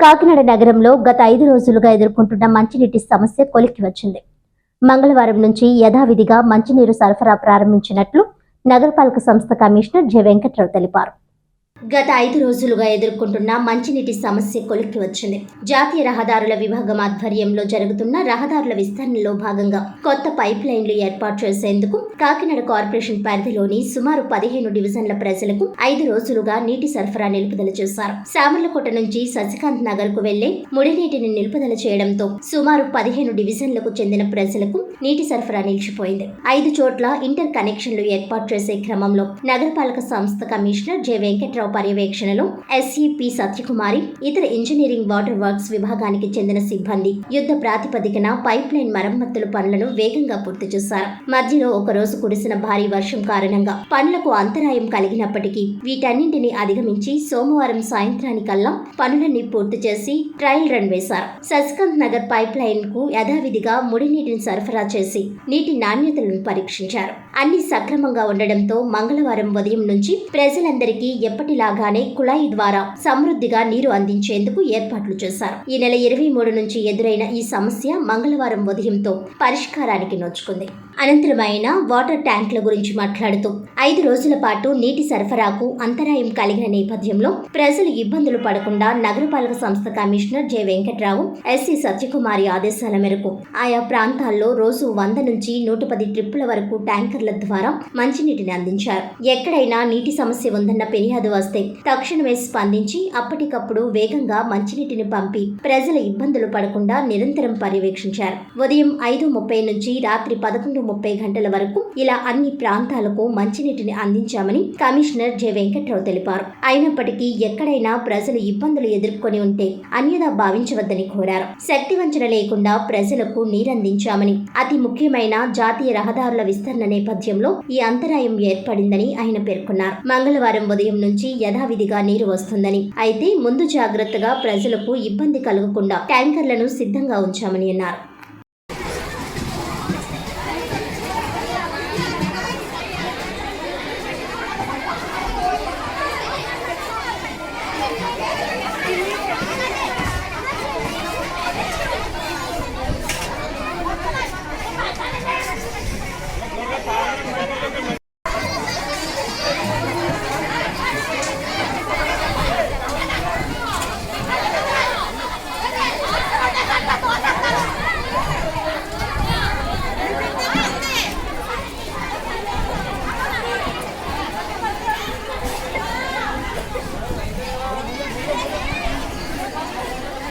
కాకినాడ నగరంలో గత ఐదు రోజులుగా ఎదుర్కొంటున్న మంచినీటి సమస్య కొలిక్కి వచ్చింది. మంగళవారం నుంచి యథావిధిగా మంచినీరు సరఫరా ప్రారంభించినట్లు నగరపాలక సంస్థ కమిషనర్ జె వెంకట్రావు తెలిపారు. గత ఐదు రోజులుగా ఎదుర్కొంటున్న మంచినీటి సమస్య కొలిక్కి వచ్చింది. జాతీయ రహదారుల విభాగం ఆధ్వర్యంలో జరుగుతున్న రహదారుల విస్తరణలో భాగంగా కొత్త పైప్ లైన్లు ఏర్పాటు చేసేందుకు కాకినాడ కార్పొరేషన్ పరిధిలోని సుమారు పదిహేను డివిజన్ల ప్రజలకు ఐదు రోజులుగా నీటి సరఫరా నిలుపుదల చేశారు. సామర్లకోట నుంచి ససికాంత్ నగర్కు వెళ్ళే ముడినీటిని నిలుపుదల చేయడంతో సుమారు పదిహేను డివిజన్లకు చెందిన ప్రజలకు నీటి సరఫరా నిలిచిపోయింది. ఐదు చోట్ల ఇంటర్ కనెక్షన్లు ఏర్పాటు చేసే క్రమంలో నగరపాలక సంస్థ కమిషనర్ జె వెంకట్రావు పర్యవేక్షణలో ఎస్ఈపి సత్యకుమారి ఇతర ఇంజనీరింగ్ వాటర్ వర్క్స్ విభాగానికి చెందిన సిబ్బంది యుద్ధ ప్రాతిపదికన పైప్ లైన్ మరమ్మతుల పనులను వేగంగా పూర్తి చేశారు. మధ్యలో ఒక రోజు కురిసిన భారీ వర్షం కారణంగా పనులకు అంతరాయం కలిగినప్పటికీ వీటన్నింటినీ అధిగమించి సోమవారం సాయంత్రానికల్లా పనులన్నీ పూర్తి చేసి ట్రయల్ రన్ వేశారు. సస్కంత్ నగర్ పైప్ లైన్కు యథావిధిగా ముడినీటిని సరఫరా చేసి నీటి నాణ్యతలను పరీక్షించారు. అన్ని సక్రమంగా ఉండడంతో మంగళవారం ఉదయం నుంచి ప్రజలందరికీ ఎప్పటి లాగానే కుళాయి ద్వారా సమృద్ధిగా నీరు అందించేందుకు ఏర్పాట్లు చేశారు. ఈ నెల ఇరవై మూడు నుంచి ఎదురైన ఈ సమస్య మంగళవారం ఉదయంతో పరిష్కారానికి నోచుకుంది. అనంతరం ఆయన వాటర్ ట్యాంకుల గురించి మాట్లాడుతూ ఐదు రోజుల పాటు నీటి సరఫరాకు అంతరాయం కలిగిన నేపథ్యంలో ప్రజలు ఇబ్బందులు పడకుండా నగరపాలక సంస్థ commissioner J Venkatrao SC Satyakumari ఆదేశాల మేరకు ఆయా ప్రాంతాల్లో రోజు వంద నుంచి నూట పది ట్రిప్పుల వరకు ట్యాంకర్ల ద్వారా మంచినీటిని అందించారు. ఎక్కడైనా నీటి సమస్య ఉందన్న ఫిర్యాదు వస్తే తక్షణమే స్పందించి అప్పటికప్పుడు వేగంగా మంచినీటిని పంపి ప్రజల ఇబ్బందులు పడకుండా నిరంతరం పర్యవేక్షించారు. ఉదయం ఐదు ముప్పై నుంచి రాత్రి పదకొండు ముప్పై గంటల వరకు ఇలా అన్ని ప్రాంతాలకు మంచినీటిని అందించామని కమిషనర్ జె వెంకట్రావు తెలిపారు. అయినప్పటికీ ఎక్కడైనా ప్రజలు ఇబ్బందులు ఎదుర్కొని ఉంటే అన్యదా భావించవద్దని కోరారు. శక్తి వంచన లేకుండా ప్రజలకు నీరందించామని అతి ముఖ్యమైన జాతీయ రహదారుల విస్తరణ నేపథ్యంలో ఈ అంతరాయం ఏర్పడిందని ఆయన పేర్కొన్నారు. మంగళవారం ఉదయం నుంచి యథావిధిగా నీరు వస్తుందని అయితే ముందు జాగ్రత్తగా ప్రజలకు ఇబ్బంది కలగకుండా ట్యాంకర్లను సిద్ధంగా ఉంచామని అన్నారు.